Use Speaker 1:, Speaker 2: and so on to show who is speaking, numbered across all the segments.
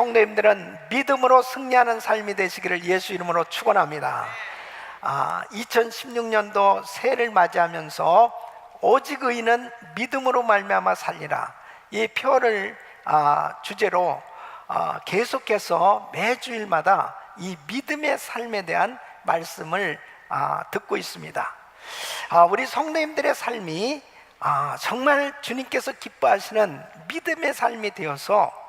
Speaker 1: 성도님들은 믿음으로 승리하는 삶이 되시기를 예수 이름으로 축원합니다. 아, 2016년도 새해를 맞이하면서 오직 의인은 믿음으로 말미암아 살리라 이 표를 아, 주제로 아, 계속해서 매주일마다 이 믿음의 삶에 대한 말씀을 아, 듣고 있습니다. 아, 우리 성도님들의 삶이 아, 정말 주님께서 기뻐하시는 믿음의 삶이 되어서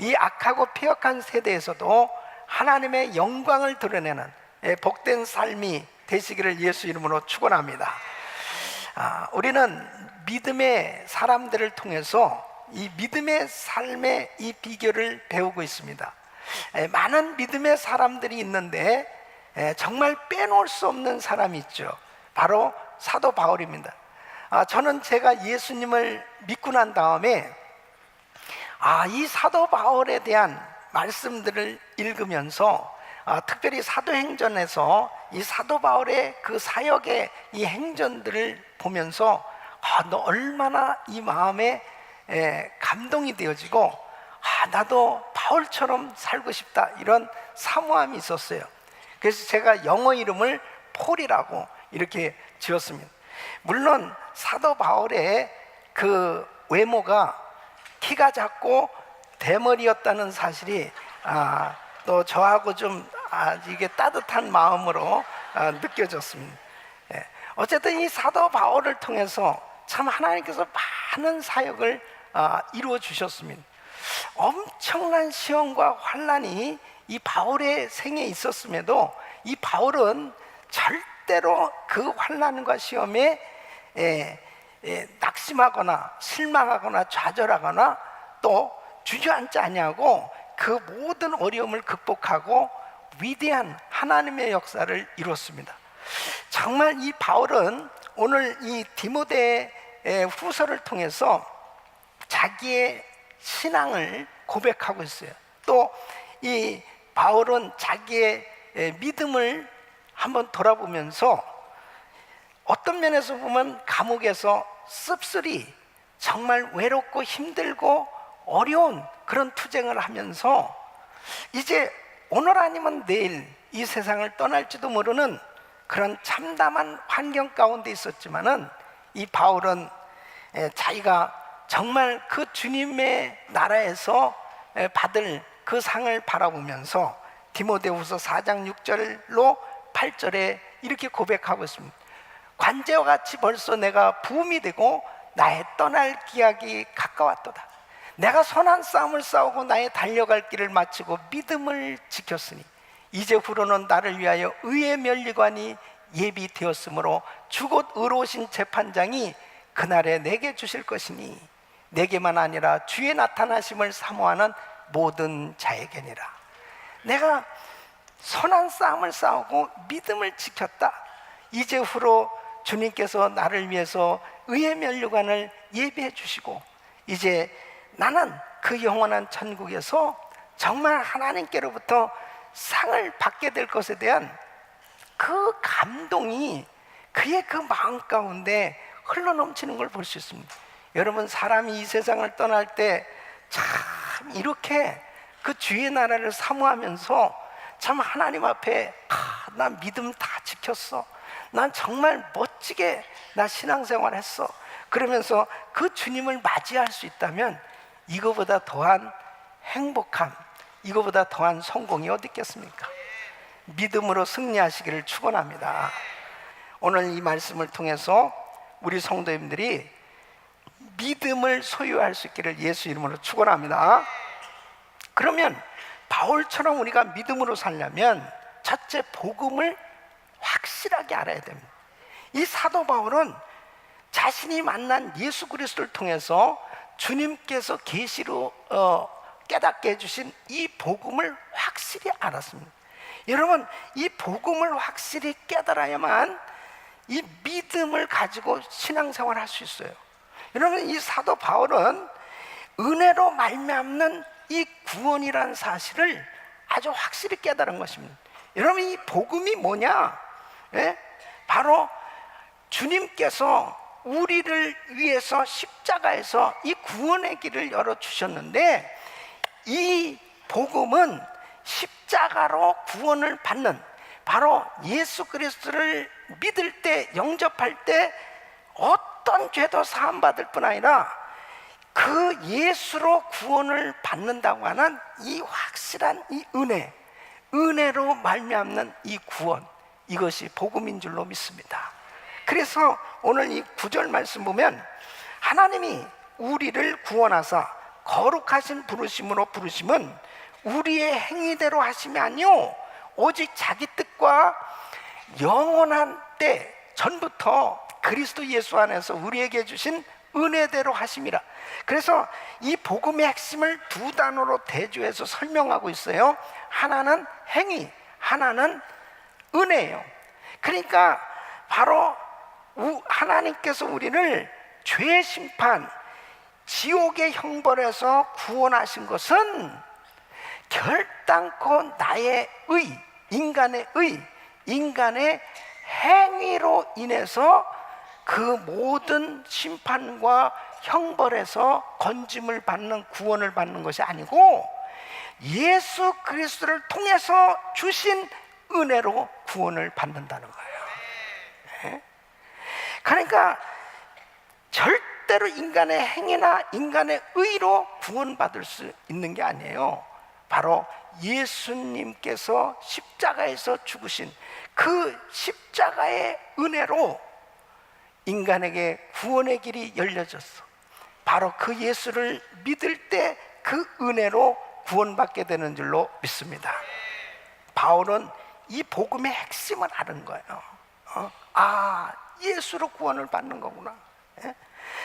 Speaker 1: 이 악하고 폐역한 세대에서도 하나님의 영광을 드러내는 예, 복된 삶이 되시기를 예수 이름으로 축원합니다. 아, 우리는 믿음의 사람들을 통해서 이 믿음의 삶의 이 비결을 배우고 있습니다. 에, 많은 믿음의 사람들이 있는데 에, 정말 빼놓을 수 없는 사람이 있죠. 바로 사도 바울입니다. 아, 저는 제가 예수님을 믿고 난 다음에 아, 이 사도 바울에 대한 말씀들을 읽으면서 아, 특별히 사도행전에서 이 사도 바울의 그 사역의 이 행전들을 보면서 아, 너 얼마나 이 마음에 에, 감동이 되어지고 아, 나도 바울처럼 살고 싶다 이런 사모함이 있었어요. 그래서 제가 영어 이름을 폴이라고 이렇게 지었습니다. 물론 사도 바울의 그 외모가 키가 작고 대머리였다는 사실이 아, 또 저하고 좀 아, 이게 따뜻한 마음으로 아, 느껴졌습니다. 예. 어쨌든 이 사도 바울을 통해서 참 하나님께서 많은 사역을 아, 이루어 주셨습니다. 엄청난 시험과 환란이 이 바울의 생에 있었음에도 이 바울은 절대로 그 환란과 시험에 에, 에, 낙심하거나 실망하거나 좌절하거나 또 주저앉지 아니하고 그 모든 어려움을 극복하고 위대한 하나님의 역사를 이뤘습니다. 정말 이 바울은 오늘 이 디모데 후서를 통해서 자기의 신앙을 고백하고 있어요. 또 이 바울은 자기의 믿음을 한번 돌아보면서 어떤 면에서 보면 감옥에서 씁쓸히 정말 외롭고 힘들고 어려운 그런 투쟁을 하면서 이제 오늘 아니면 내일 이 세상을 떠날지도 모르는 그런 참담한 환경 가운데 있었지만은 이 바울은 자기가 정말 그 주님의 나라에서 받을 그 상을 바라보면서 디모데후서 4장 6절로 8절에 이렇게 고백하고 있습니다. 관제와 같이 벌써 내가 부음이 되고 나의 떠날 기약이 가까웠도다. 내가 선한 싸움을 싸우고 나의 달려갈 길을 마치고 믿음을 지켰으니 이제 후로는 나를 위하여 의의 면리관이 예비되었으므로 주곧 의로우신 재판장이 그날에 내게 주실 것이니 내게만 아니라 주의 나타나심을 사모하는 모든 자에게니라. 내가 선한 싸움을 싸우고 믿음을 지켰다. 이제 후로 주님께서 나를 위해서 의의 면류관을 예비해 주시고 이제 나는 그 영원한 천국에서 정말 하나님께로부터 상을 받게 될 것에 대한 그 감동이 그의 그 마음 가운데 흘러넘치는 걸 볼 수 있습니다. 여러분 사람이 이 세상을 떠날 때 참 이렇게 그 주의 나라를 사모하면서 참 하나님 앞에 아, 난 믿음 다 지켰어. 난 정말 멋지게 나 신앙생활 했어. 그러면서 그 주님을 맞이할 수 있다면 이거보다 더한 행복함, 이거보다 더한 성공이 어디 있겠습니까? 믿음으로 승리하시기를 축원합니다. 오늘 이 말씀을 통해서 우리 성도님들이 믿음을 소유할 수 있기를 예수 이름으로 축원합니다. 그러면 바울처럼 우리가 믿음으로 살려면 첫째 복음을 확실하게 알아야 됩니다. 이 사도 바울은 자신이 만난 예수 그리스도를 통해서 주님께서 계시로 어, 깨닫게 해주신 이 복음을 확실히 알았습니다. 여러분 이 복음을 확실히 깨달아야만 이 믿음을 가지고 신앙생활 할 수 있어요. 여러분 이 사도 바울은 은혜로 말미암는 이 구원이라는 사실을 아주 확실히 깨달은 것입니다. 여러분 이 복음이 뭐냐? 예? 바로 주님께서 우리를 위해서 십자가에서 이 구원의 길을 열어 주셨는데 이 복음은 십자가로 구원을 받는 바로 예수 그리스도를 믿을 때 영접할 때 어떤 죄도 사함 받을 뿐 아니라 그 예수로 구원을 받는다고 하는 이 확실한 이 은혜, 은혜로 말미암는 이 구원, 이것이 복음인 줄로 믿습니다. 그래서 오늘 이 구절 말씀 보면 하나님이 우리를 구원하사 거룩하신 부르심으로 부르심은 우리의 행위대로 하심이 아니요 오직 자기 뜻과 영원한 때 전부터 그리스도 예수 안에서 우리에게 주신 은혜대로 하심이라. 그래서 이 복음의 핵심을 두 단어로 대조해서 설명하고 있어요. 하나는 행위, 하나는 은혜예요. 그러니까 바로 우- 하나님께서 우리를 죄 심판, 지옥의 형벌에서 구원하신 것은 결단코 나의 의, 인간의 의, 인간의 행위로 인해서 그 모든 심판과 형벌에서 건짐을 받는 구원을 받는 것이 아니고 예수 그리스도를 통해서 주신 은혜로 구원을 받는다는 거예요. 예? 그러니까 절대로 인간의 행위나 인간의 의로 구원받을 수 있는 게 아니에요. 바로 예수님께서 십자가에서 죽으신 그 십자가의 은혜로 인간에게 구원의 길이 열려졌어. 바로 그 예수를 믿을 때 그 은혜로 구원받게 되는 줄로 믿습니다. 바울은 이 복음의 핵심을 아는 거예요. 어? 아, 예수로 구원을 받는 거구나. 예?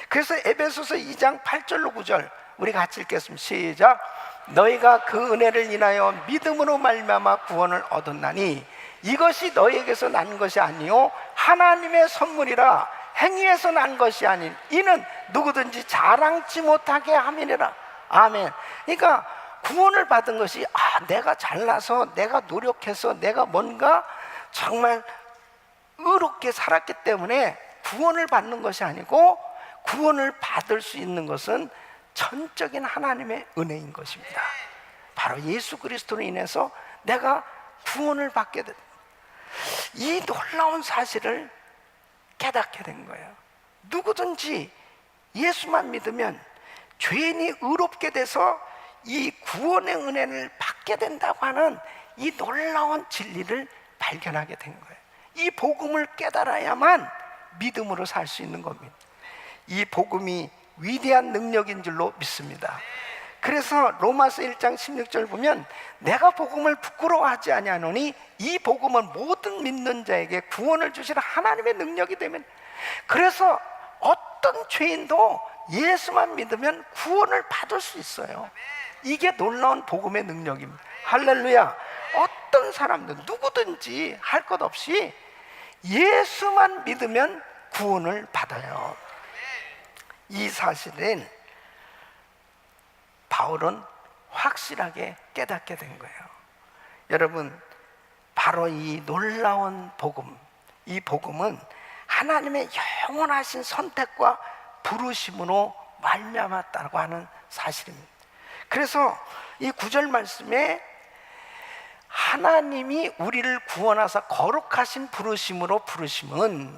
Speaker 1: 그래서 에베소서 2장 8절로 9절 우리 같이 읽겠습니다. 시작. 너희가 그 은혜를 인하여 믿음으로 말미암아 구원을 얻었나니 이것이 너희에게서 난 것이 아니요 하나님의 선물이라 행위에서 난 것이 아닌 이는 누구든지 자랑치 못하게 함이니라. 아멘. 그러니까 구원을 받은 것이 아 내가 잘나서 내가 노력해서 내가 뭔가 정말 의롭게 살았기 때문에 구원을 받는 것이 아니고 구원을 받을 수 있는 것은 전적인 하나님의 은혜인 것입니다. 바로 예수 그리스도로 인해서 내가 구원을 받게 된 이 놀라운 사실을 깨닫게 된 거예요. 누구든지 예수만 믿으면 죄인이 의롭게 돼서 이 구원의 은혜를 받게 된다고 하는 이 놀라운 진리를 발견하게 된 거예요. 이 복음을 깨달아야만 믿음으로 살 수 있는 겁니다. 이 복음이 위대한 능력인 줄로 믿습니다. 그래서 로마서 1장 16절 보면 내가 복음을 부끄러워하지 아니하노니 이 복음은 모든 믿는 자에게 구원을 주시는 하나님의 능력이 되면 그래서 어떤 죄인도 예수만 믿으면 구원을 받을 수 있어요. 이게 놀라운 복음의 능력입니다. 할렐루야. 어떤 사람들 누구든지 할 것 없이 예수만 믿으면 구원을 받아요. 이 사실은 바울은 확실하게 깨닫게 된 거예요. 여러분, 바로 이 놀라운 복음, 이 복음은 하나님의 영원하신 선택과 부르심으로 말미암았다고 하는 사실입니다. 그래서 이 구절 말씀에 하나님이 우리를 구원하사 거룩하신 부르심으로 부르심은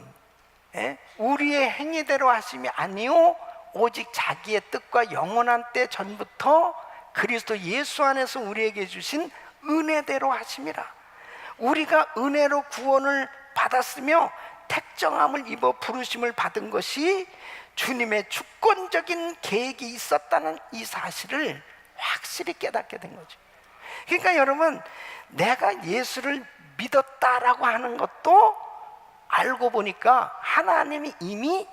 Speaker 1: 예? 우리의 행위대로 하심이 아니요 오직 자기의 뜻과 영원한 때 전부터 그리스도 예수 안에서 우리에게 주신 은혜대로 하심이라. 우리가 은혜로 구원을 받았으며 택정함을 입어 부르심을 받은 것이 주님의 주권적인 계획이 있었다는 이 사실을 확실히 깨닫게 된 거죠. 그러니까 여러분, 내가 예수를 믿었다라고 하는 것도 알고 보니까 하나님이 이미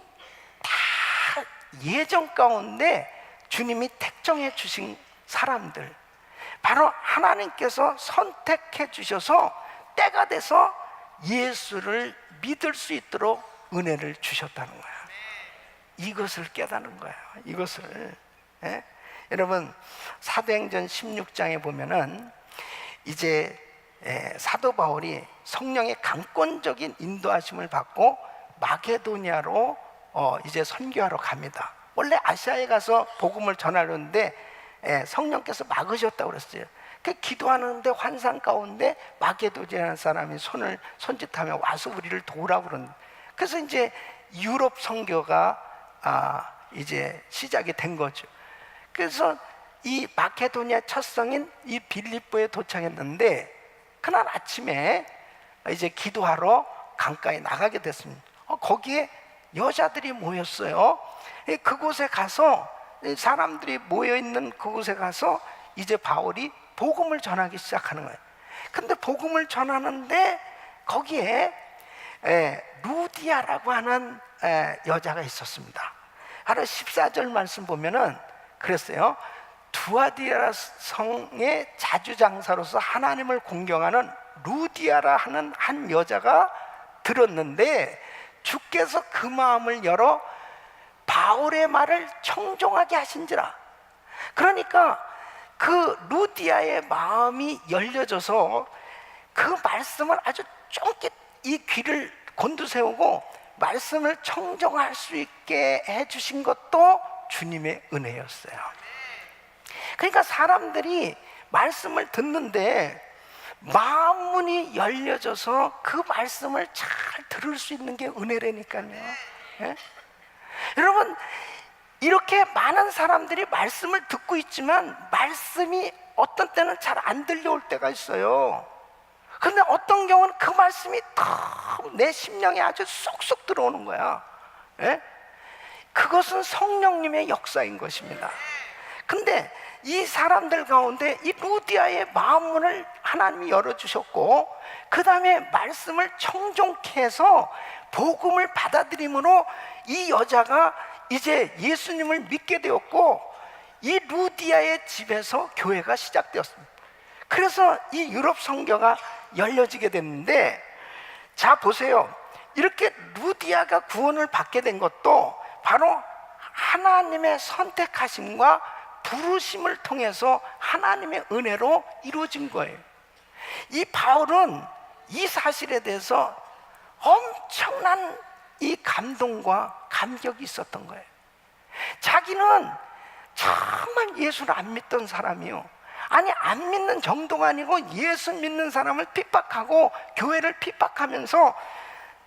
Speaker 1: 다 예정 가운데 주님이 택정해 주신 사람들 바로 하나님께서 선택해 주셔서 때가 돼서 예수를 믿을 수 있도록 은혜를 주셨다는 거야. 이것을 깨닫는 거야. 이것을 예? 여러분 사도행전 16장에 보면은 이제 예, 사도 바울이 성령의 강권적인 인도하심을 받고 마게도니아로 어, 이제 선교하러 갑니다. 원래 아시아에 가서 복음을 전하려는데 예, 성령께서 막으셨다고 그랬어요. 그 기도하는데 환상 가운데 마게도지라는 사람이 손을 손짓하며 와서 우리를 도우라 그런. 그래서 이제 유럽 선교가 아, 이제 시작이 된 거죠. 그래서 이 마케도니아 첫 성인 이 빌립보에 도착했는데 그날 아침에 이제 기도하러 강가에 나가게 됐습니다. 어, 거기에 여자들이 모였어요. 이 그곳에 가서 이 사람들이 모여 있는 그곳에 가서 이제 바울이 복음을 전하기 시작하는 거예요. 근데 복음을 전하는데 거기에 에, 루디아라고 하는 에, 여자가 있었습니다. 바로 14절 말씀 보면은 그랬어요. 두아디라 성의 자주장사로서 하나님을 공경하는 루디아라 하는 한 여자가 들었는데 주께서 그 마음을 열어 바울의 말을 청종하게 하신지라. 그러니까 그 루디아의 마음이 열려져서 그 말씀을 아주 쫑긋 이 귀를 곤두세우고 말씀을 청정할 수 있게 해주신 것도 주님의 은혜였어요. 그러니까 사람들이 말씀을 듣는데 마음문이 열려져서 그 말씀을 잘 들을 수 있는 게 은혜라니까요. 예? 여러분 이렇게 많은 사람들이 말씀을 듣고 있지만 말씀이 어떤 때는 잘 안 들려올 때가 있어요. 근데 어떤 경우는 그 말씀이 탁내 심령에 아주 쏙쏙 들어오는 거야. 예? 그것은 성령님의 역사인 것입니다. 근데 이 사람들 가운데 이 루디아의 마음문을 하나님이 열어주셨고, 그 다음에 말씀을 청종케 해서 복음을 받아들임으로 이 여자가 이제 예수님을 믿게 되었고, 이 루디아의 집에서 교회가 시작되었습니다. 그래서 이 유럽 성교가 열려지게 됐는데, 자 보세요. 이렇게 루디아가 구원을 받게 된 것도 바로 하나님의 선택하심과 부르심을 통해서 하나님의 은혜로 이루어진 거예요. 이 바울은 이 사실에 대해서 엄청난 이 감동과 감격이 있었던 거예요. 자기는 정말 예수를 안 믿던 사람이요. 아니, 안 믿는 정도가 아니고 예수 믿는 사람을 핍박하고 교회를 핍박하면서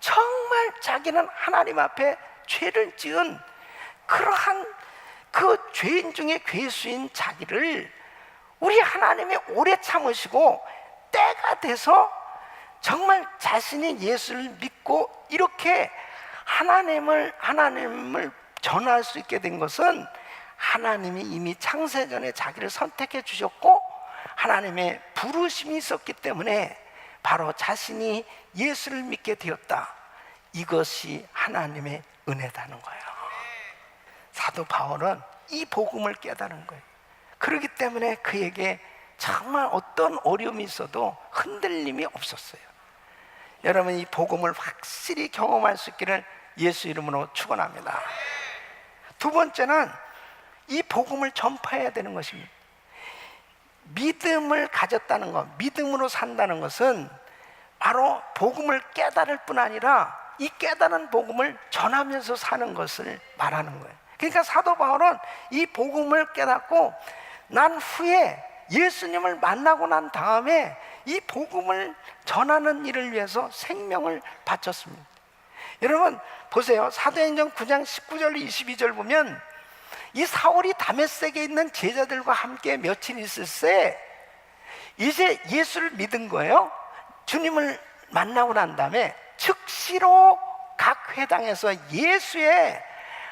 Speaker 1: 정말 자기는 하나님 앞에 죄를 지은 그러한 그 죄인 중에 괴수인 자기를 우리 하나님이 오래 참으시고 때가 돼서 정말 자신이 예수를 믿고 이렇게 하나님을 하나님을 전할 수 있게 된 것은 하나님이 이미 창세전에 자기를 선택해 주셨고 하나님의 부르심이 있었기 때문에 바로 자신이 예수를 믿게 되었다. 이것이 하나님의 은혜다는 거예요. 사도 바울은 이 복음을 깨달은 거예요. 그렇기 때문에 그에게 정말 어떤 어려움이 있어도 흔들림이 없었어요. 여러분 이 복음을 확실히 경험할 수 있기를 예수 이름으로 축원합니다. 두 번째는 이 복음을 전파해야 되는 것입니다. 믿음을 가졌다는 것, 믿음으로 산다는 것은 바로 복음을 깨달을 뿐 아니라 이 깨달은 복음을 전하면서 사는 것을 말하는 거예요. 그러니까 사도 바울은 이 복음을 깨닫고 난 후에 예수님을 만나고 난 다음에 이 복음을 전하는 일을 위해서 생명을 바쳤습니다. 여러분 보세요. 사도행전 9장 19절 22절 보면 이 사울이 다메섹에 있는 제자들과 함께 며칠 있을 때 이제 예수를 믿은 거예요. 주님을 만나고 난 다음에 즉시로 각 회당에서 예수의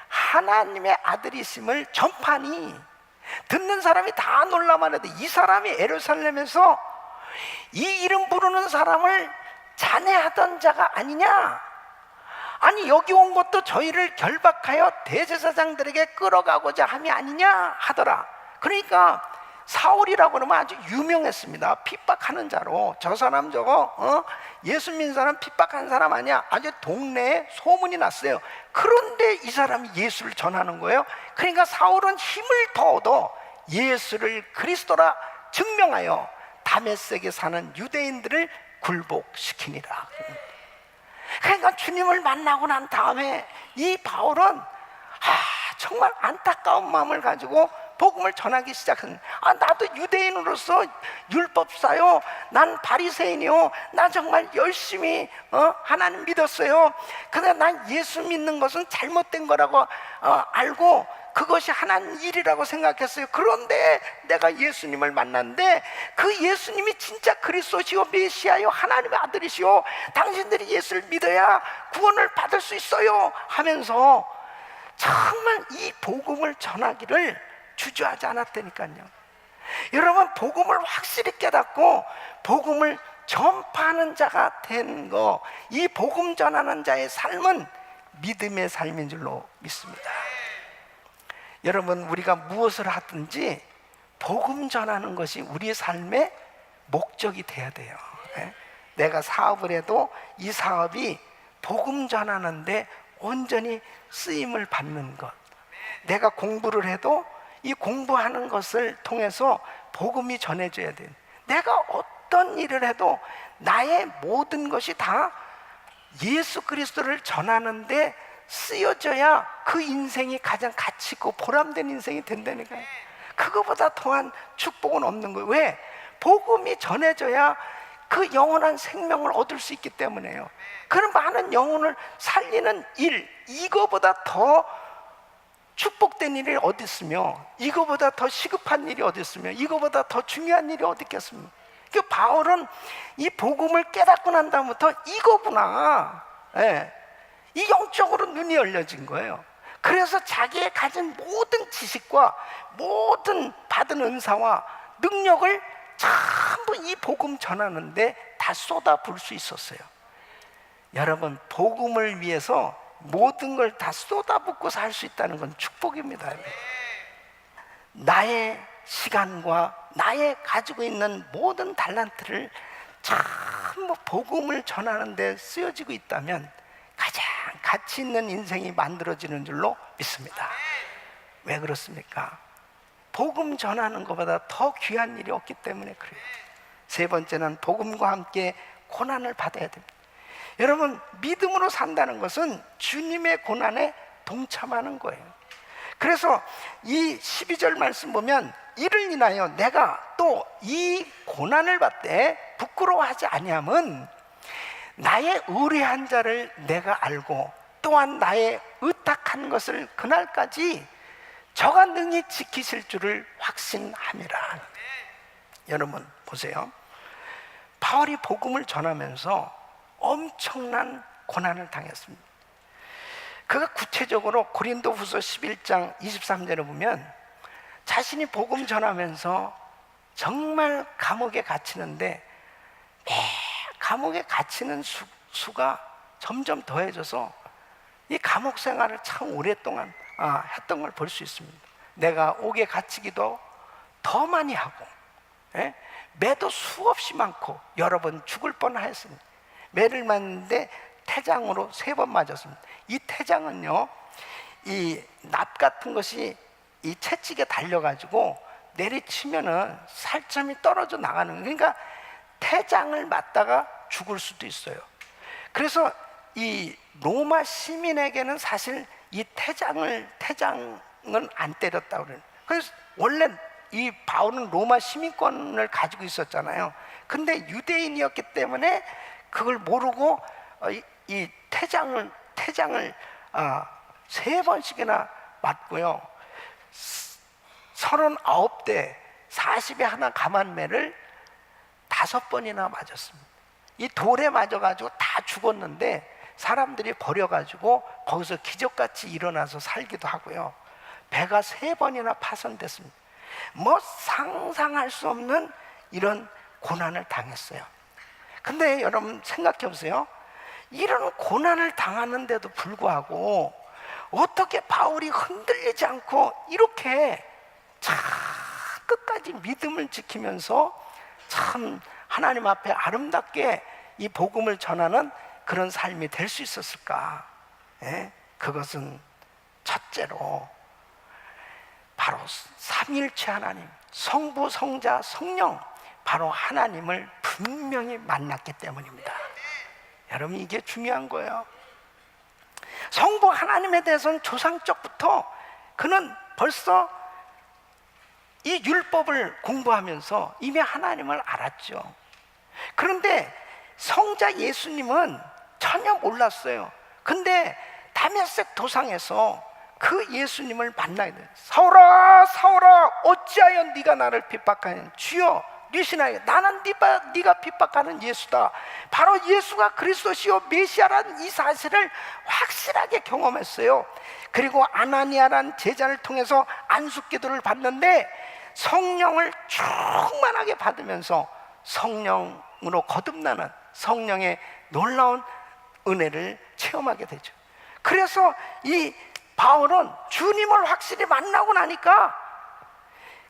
Speaker 1: 하나님의 아들이심을 전파니 듣는 사람이 다 놀라만 해도 이 사람이 에루살렘에서 이 이름 부르는 사람을 잔해하던 자가 아니냐? 아니 여기 온 것도 저희를 결박하여 대제사장들에게 끌어가고자 함이 아니냐 하더라. 그러니까 사울이라고 그러면 아주 유명했습니다. 핍박하는 자로 저 사람 저거 어? 예수 믿는 사람 핍박한 사람 아니야. 아주 동네에 소문이 났어요. 그런데 이 사람이 예수를 전하는 거예요. 그러니까 사울은 힘을 더 얻어 예수를 그리스도라 증명하여 다메섹에 사는 유대인들을 굴복시키니라. 그러니까 주님을 만나고 난 다음에 이 바울은 아, 정말 안타까운 마음을 가지고 복음을 전하기 시작한. 아 나도 유대인으로서 율법사요. 난 바리새인이요. 나 정말 열심히 어, 하나님 믿었어요. 근데 난 예수 믿는 것은 잘못된 거라고 어, 알고 그것이 하나님 일이라고 생각했어요. 그런데 내가 예수님을 만났는데 그 예수님이 진짜 그리스도시요 메시아요 하나님의 아들이시요 당신들이 예수를 믿어야 구원을 받을 수 있어요 하면서 정말 이 복음을 전하기를 주저하지 않았다니까요. 여러분 복음을 확실히 깨닫고 복음을 전파하는 자가 된 거, 이 복음 전하는 자의 삶은 믿음의 삶인 줄로 믿습니다. 여러분 우리가 무엇을 하든지 복음 전하는 것이 우리의 삶의 목적이 돼야 돼요. 예? 내가 사업을 해도 이 사업이 복음 전하는데 온전히 쓰임을 받는 것. 내가 공부를 해도 이 공부하는 것을 통해서 복음이 전해져야 돼. 내가 어떤 일을 해도 나의 모든 것이 다 예수 그리스도를 전하는데 쓰여져야 그 인생이 가장 가치 있고 보람된 인생이 된다니까요. 그거보다 더한 축복은 없는 거예요. 왜? 복음이 전해져야 그 영원한 생명을 얻을 수 있기 때문에요. 그런 많은 영혼을 살리는 일, 이거보다 더 축복된 일이 어디 있으며, 이거보다 더 시급한 일이 어디 있으며, 이거보다 더 중요한 일이 어디 있겠습니까? 그 바울은 이 복음을 깨닫고 난 다음부터 이거구나. 예. 이 영적으로 눈이 열려진 거예요. 그래서 자기의 가진 모든 지식과 모든 받은 은사와 능력을 전부 이 복음 전하는데 다 쏟아 부을 수 있었어요. 여러분, 복음을 위해서 모든 걸 다 쏟아붓고 살 수 있다는 건 축복입니다. 나의 시간과 나의 가지고 있는 모든 달란트를 전부 복음을 전하는 데 쓰여지고 있다면 가장 가치 있는 인생이 만들어지는 줄로 믿습니다. 왜 그렇습니까? 복음 전하는 것보다 더 귀한 일이 없기 때문에 그래요. 세 번째는 복음과 함께 고난을 받아야 됩니다. 여러분, 믿음으로 산다는 것은 주님의 고난에 동참하는 거예요. 그래서 이 12절 말씀 보면 이를 인하여 내가 또 이 고난을 받되 부끄러워하지 아니함은 나의 의뢰한 자를 내가 알고 또한 나의 의탁한 것을 그날까지 저가 능히 지키실 줄을 확신함이라. 여러분 보세요. 바울이 복음을 전하면서 엄청난 고난을 당했습니다. 그가 구체적으로 고린도 후서 11장 23절에 보면 자신이 복음 전하면서 정말 감옥에 갇히는데 매 감옥에 갇히는 수, 수가 점점 더해져서 이 감옥 생활을 참 오랫동안 아, 했던 걸 볼 수 있습니다. 내가 옥에 갇히기도 더 많이 하고 예? 매도 수없이 많고 여러 번 죽을 뻔하였습니다. 매를 맞는데 태장으로 세 번 맞았습니다. 이 태장은요, 이 납 같은 것이 이 채찍에 달려가지고 내리치면은 살점이 떨어져 나가는 그러니까 태장을 맞다가 죽을 수도 있어요. 그래서 이 로마 시민에게는 사실 이 태장을 태장은 안 때렸다 그래요. 그래서 원래 이 바울은 로마 시민권을 가지고 있었잖아요. 근데 유대인이었기 때문에 그걸 모르고 어, 이, 이 태장을 태장을 아, 세 번씩이나 맞고요. 서른아홉 대 40에 하나 감한매를 다섯 번이나 맞았습니다. 이 돌에 맞아가지고 다 죽었는데 사람들이 버려가지고 거기서 기적같이 일어나서 살기도 하고요. 배가 세 번이나 파손됐습니다. 뭐 상상할 수 없는 이런 고난을 당했어요. 근데 여러분 생각해 보세요. 이런 고난을 당하는데도 불구하고 어떻게 바울이 흔들리지 않고 이렇게 참 끝까지 믿음을 지키면서 참 하나님 앞에 아름답게 이 복음을 전하는 그런 삶이 될 수 있었을까? 예? 그것은 첫째로 바로 삼일체 하나님, 성부, 성자, 성령, 바로 하나님을 분명히 만났기 때문입니다. 여러분 이게 중요한 거예요. 성부 하나님에 대해서는 조상적부터 그는 벌써 이 율법을 공부하면서 이미 하나님을 알았죠. 그런데 성자 예수님은 전혀 몰랐어요. 근데 다메섹 도상에서 그 예수님을 만나야 돼. 사울아, 사울아, 어찌하여 네가 나를 핍박하냐? 주여, 리시나에 나는 네가, 네가 핍박하는 예수다. 바로 예수가 그리스도시요 메시아라는 이 사실을 확실하게 경험했어요. 그리고 아나니아란 제자를 통해서 안숙기도를 받는데 성령을 충만하게 받으면서 성령으로 거듭나는 성령의 놀라운 은혜를 체험하게 되죠. 그래서 이 바울은 주님을 확실히 만나고 나니까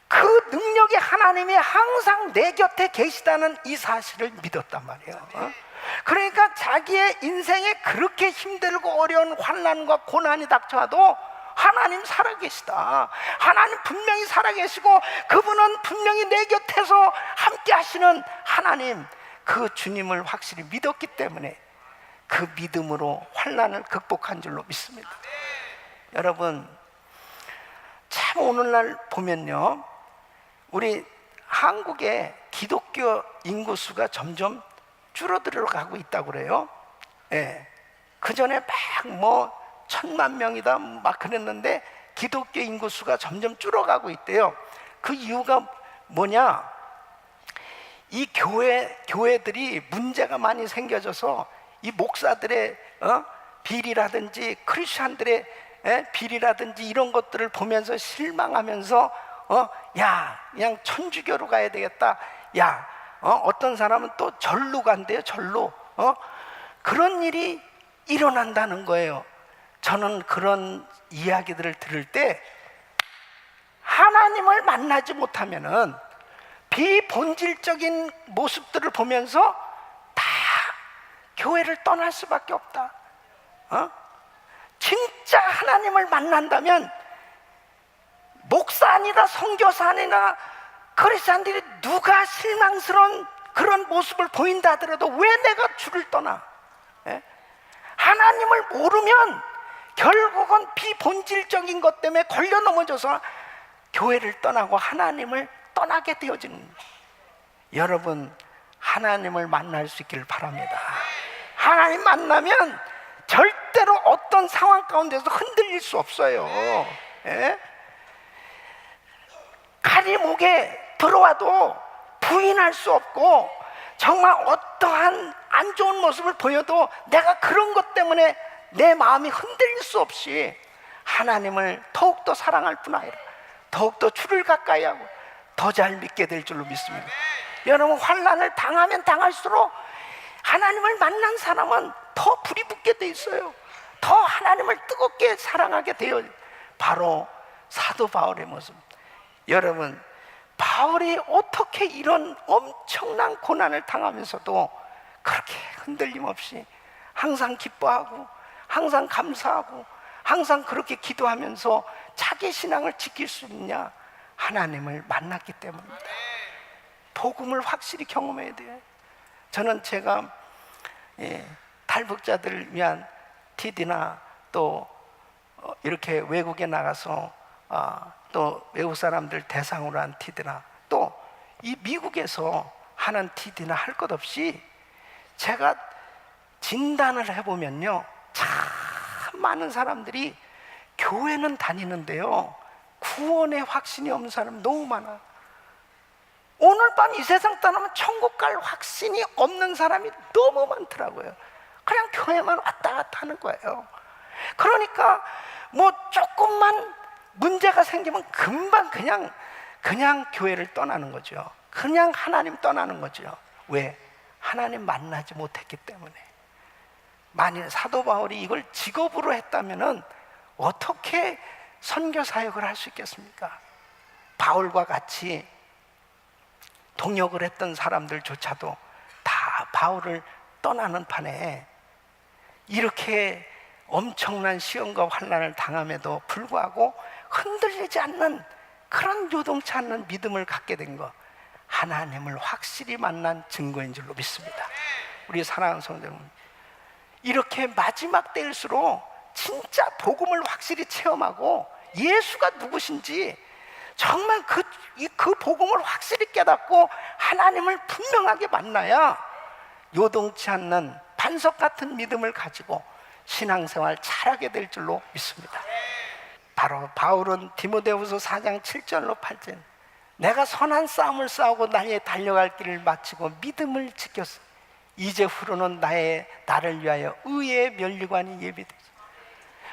Speaker 1: 그 능력이 하나님이 항상 내 곁에 계시다는 이 사실을 믿었단 말이에요. 어? 그러니까 자기의 인생에 그렇게 힘들고 어려운 환난과 고난이 닥쳐와도 하나님 살아계시다. 하나님 분명히 살아계시고 그분은 분명히 내 곁에서 함께 하시는 하나님 그 주님을 확실히 믿었기 때문에 그 믿음으로 환난을 극복한 줄로 믿습니다. 여러분 참 오늘날 보면요. 우리 한국의 기독교 인구 수가 점점 줄어들어가고 있다고 그래요. 예. 그 전에 막 뭐 천만 명이다 막 그랬는데 기독교 인구 수가 점점 줄어가고 있대요. 그 이유가 뭐냐? 이 교회 교회들이 문제가 많이 생겨져서 이 목사들의 어? 비리라든지 크리스천들의 에? 비리라든지 이런 것들을 보면서 실망하면서 어? 야 그냥 천주교로 가야 되겠다. 야 어? 어떤 사람은 또 절로 간대요. 절로 어? 그런 일이 일어난다는 거예요. 저는 그런 이야기들을 들을 때 하나님을 만나지 못하면은 비본질적인 모습들을 보면서 다 교회를 떠날 수밖에 없다. 어? 진짜 하나님을 만난다면 목사 아니다 성교사 아니나 크리스천들이 누가 실망스러운 그런 모습을 보인다 하더라도 왜 내가 주를 떠나? 예? 하나님을 모르면 결국은 비본질적인 것 때문에 걸려 넘어져서 교회를 떠나고 하나님을 떠나게 되어지는. 여러분 하나님을 만날 수 있기를 바랍니다. 하나님 만나면 절대로 어떤 상황 가운데서 흔들릴 수 없어요. 예? 칼이 목에 들어와도 부인할 수 없고 정말 어떠한 안 좋은 모습을 보여도 내가 그런 것 때문에 내 마음이 흔들릴 수 없이 하나님을 더욱더 사랑할 뿐 아니라 더욱더 주를 가까이 하고 더 잘 믿게 될 줄로 믿습니다. 여러분 환란을 당하면 당할수록 하나님을 만난 사람은 더 불이 붙게 돼 있어요. 더 하나님을 뜨겁게 사랑하게 되어 바로 사도 바울의 모습. 여러분 바울이 어떻게 이런 엄청난 고난을 당하면서도 그렇게 흔들림 없이 항상 기뻐하고 항상 감사하고 항상 그렇게 기도하면서 자기 신앙을 지킬 수 있냐? 하나님을 만났기 때문입니다. 복음을 확실히 경험해야 돼요. 저는 제가 예, 탈북자들을 위한 TD나 또 어, 이렇게 외국에 나가서 아, 또 외국 사람들 대상으로 한 TD나 또 이 미국에서 하는 TD나 할 것 없이 제가 진단을 해보면요 참 많은 사람들이 교회는 다니는데요 구원의 확신이 없는 사람 너무 많아. 오늘 밤 이 세상 떠나면 천국 갈 확신이 없는 사람이 너무 많더라고요. 그냥 교회만 왔다 갔다 하는 거예요. 그러니까 뭐 조금만 문제가 생기면 금방 그냥 그냥 교회를 떠나는 거죠. 그냥 하나님 떠나는 거죠. 왜? 하나님 만나지 못했기 때문에. 만일 사도 바울이 이걸 직업으로 했다면은 어떻게 선교 사역을 할 수 있겠습니까? 바울과 같이 동역을 했던 사람들조차도 다 바울을 떠나는 판에 이렇게 엄청난 시험과 환난을 당함에도 불구하고 흔들리지 않는 그런 요동치 않는 믿음을 갖게 된 것 하나님을 확실히 만난 증거인 줄로 믿습니다. 우리 사랑하는 성도 여러분 이렇게 마지막 때일수록 진짜 복음을 확실히 체험하고 예수가 누구신지 정말 그, 이, 그 복음을 확실히 깨닫고 하나님을 분명하게 만나야 요동치 않는 반석 같은 믿음을 가지고 신앙생활 잘하게 될 줄로 믿습니다. 바로 바울은 디모데후서 4장 7절로 8절 내가 선한 싸움을 싸우고 나의 달려갈 길을 마치고 믿음을 지켰어. 이제 후로는 나의 나를 위하여 의의 면류관이 예비되지.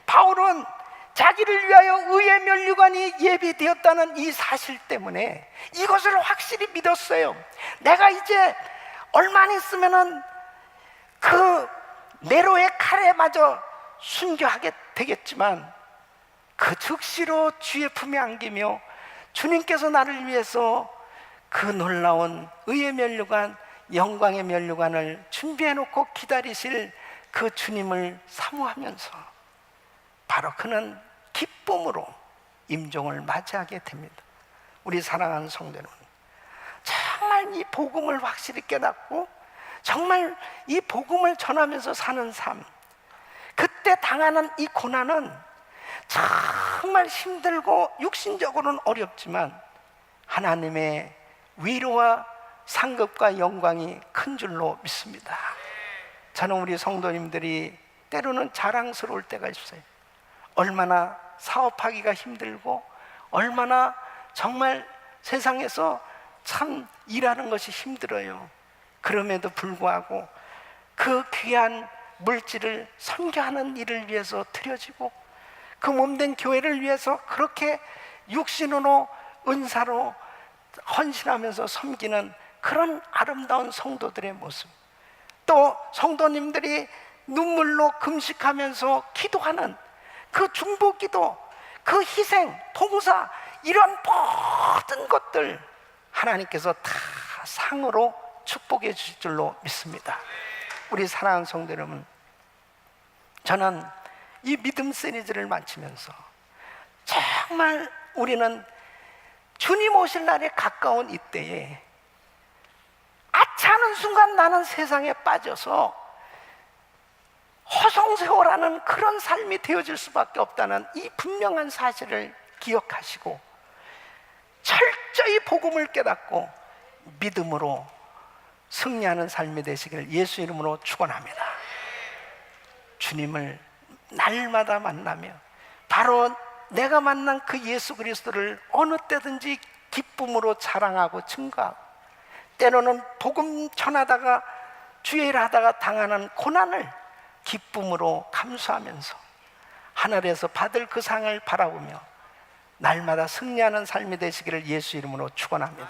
Speaker 1: 바울은 자기를 위하여 의의 면류관이 예비되었다는 이 사실 때문에 이것을 확실히 믿었어요. 내가 이제 얼마 안 있으면은 그 네로의 칼에 맞아 순교하게 되겠지만 그 즉시로 주의 품에 안기며 주님께서 나를 위해서 그 놀라운 의의 면류관, 영광의 면류관을 준비해 놓고 기다리실 그 주님을 사모하면서 바로 그는 기쁨으로 임종을 맞이하게 됩니다. 우리 사랑하는 성도 여러분, 정말 이 복음을 확실히 깨닫고 정말 이 복음을 전하면서 사는 삶, 그때 당하는 이 고난은 정말 힘들고 육신적으로는 어렵지만 하나님의 위로와 상급과 영광이 큰 줄로 믿습니다. 저는 우리 성도님들이 때로는 자랑스러울 때가 있어요. 얼마나 사업하기가 힘들고 얼마나 정말 세상에서 참 일하는 것이 힘들어요. 그럼에도 불구하고 그 귀한 물질을 선교하는 일을 위해서 드려지고 그 몸된 교회를 위해서 그렇게 육신으로 은사로 헌신하면서 섬기는 그런 아름다운 성도들의 모습 또 성도님들이 눈물로 금식하면서 기도하는 그 중보 기도, 그 희생, 봉사 이런 모든 것들 하나님께서 다 상으로 축복해 주실 줄로 믿습니다. 우리 사랑하는 성도 여러분, 저는 이 믿음 시리즈를 마치면서 정말 우리는 주님 오실 날에 가까운 이때에 아차하는 순간 나는 세상에 빠져서 허송세월하는 그런 삶이 되어질 수밖에 없다는 이 분명한 사실을 기억하시고 철저히 복음을 깨닫고 믿음으로 승리하는 삶이 되시기를 예수 이름으로 축원합니다. 주님을 날마다 만나며 바로 내가 만난 그 예수 그리스도를 어느 때든지 기쁨으로 자랑하고 증거하고 때로는 복음 전하다가 주의 일 하다가 당하는 고난을 기쁨으로 감수하면서 하늘에서 받을 그 상을 바라보며 날마다 승리하는 삶이 되시기를 예수 이름으로 축원합니다.